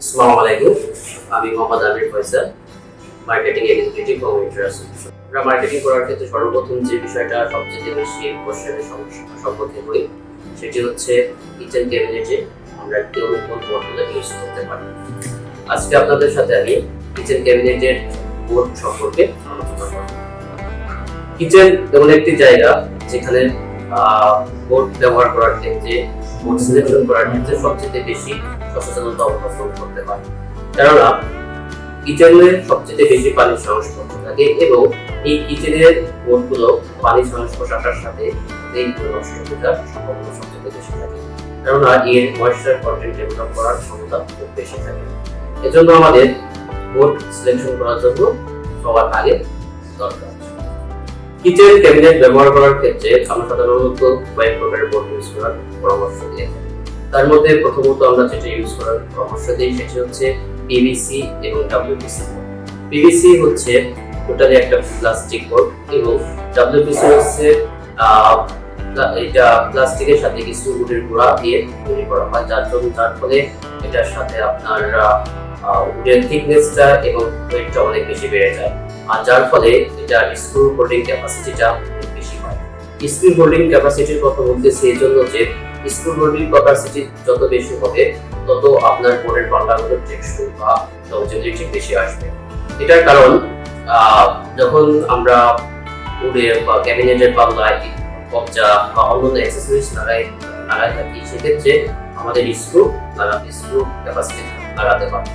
আসসালামু আলাইকুম। আমি মোহাম্মদ আমির ফয়সাল মার্কেটিং এক্সিকিউটিভ ও ইন্টারন্যাশনাল আমরা মার্কেটিং করার ক্ষেত্রে সর্বপ্রথম যে বিষয়টা সবচেয়ে বেশি কোশ্চেনের সম্মুখীন হই, সেটি হচ্ছে কিচেন ক্যাবিনেটে আমরা একটি অনুকূল বোর্ডগুলো ইউজ করতে পারি। আজকে আপনাদের সাথে আমি কিচেন ক্যাবিনেটের বোর্ড সম্পর্কে আলোচনা করব। কিচেন এমন একটি জায়গা যেখানে বোর্ড ব্যবহার করার ক্ষেত্রে করার ক্ষেত্রে সবচেয়ে বেশি সচেতনতা অবলম্বন করতে হয়। কেননা সবচেয়ে বেশি পানির সংস্পর্শ থাকে এবং এই কিচেনের বোর্ডগুলো পানির সংস্পর্শটার সাথে এইগুলো নষ্ট সম্ভাবনা সবচেয়ে বেশি থাকে। কেননা, এর ময়েশ্চার কন্টেন্ট ডেভেলপ করার ক্ষমতা খুব বেশি থাকে। এজন্য আমাদের বোর্ড সিলেকশন করার জন্য সবার আগে দরকার। কিচেন ক্যাবিনেট ব্যবহার করার ক্ষেত্রে আমরা সাধারণত কয়েক প্রকারের বোর্ড ইউজ করার পরামর্শ দিয়ে তার মধ্যে প্রথমত আমরা যেটা ইউজ করার পরামর্শ দিই সেটি হচ্ছে পিভিসি এবং ডাব্লিউপিসি পিভিসি হচ্ছে টোটালি একটা প্লাস্টিক বোর্ড এবং ডাব্লিউপিসি হচ্ছে এটা প্লাস্টিকের সাথে কিছু উডের গুঁড়া দিয়ে তৈরি করা হয়। যার জন্য যার ফলে এটার সাথে আপনার উডের থিকনেসটা এবং ওয়েটটা অনেক বেশি বেড়ে যায়। আর যার ফলে এটা স্ক্রু হোল্ডিং ক্যাপাসিটিটা অনেক বেশি হয়। স্ক্রু হোল্ডিং ক্যাপাসিটির কথা জন্য যে স্ক্রু হোল্ডিং ক্যাপাসিটি যত বেশি হবে, তত আপনার বোর্ডের পাল্লাগুলো বা লংজিভিটি বেশি আসবে। এটার কারণ যখন আমরা উডের বা ক্যাবিনেটের পাল্লায় কবজা বা অন্যান্য অ্যাক্সেসরিজ লাগাই লাগাই থাকি সেক্ষেত্রে আমাদের স্ক্রু স্ক্রু ক্যাপাসিটি লাগাতে পারি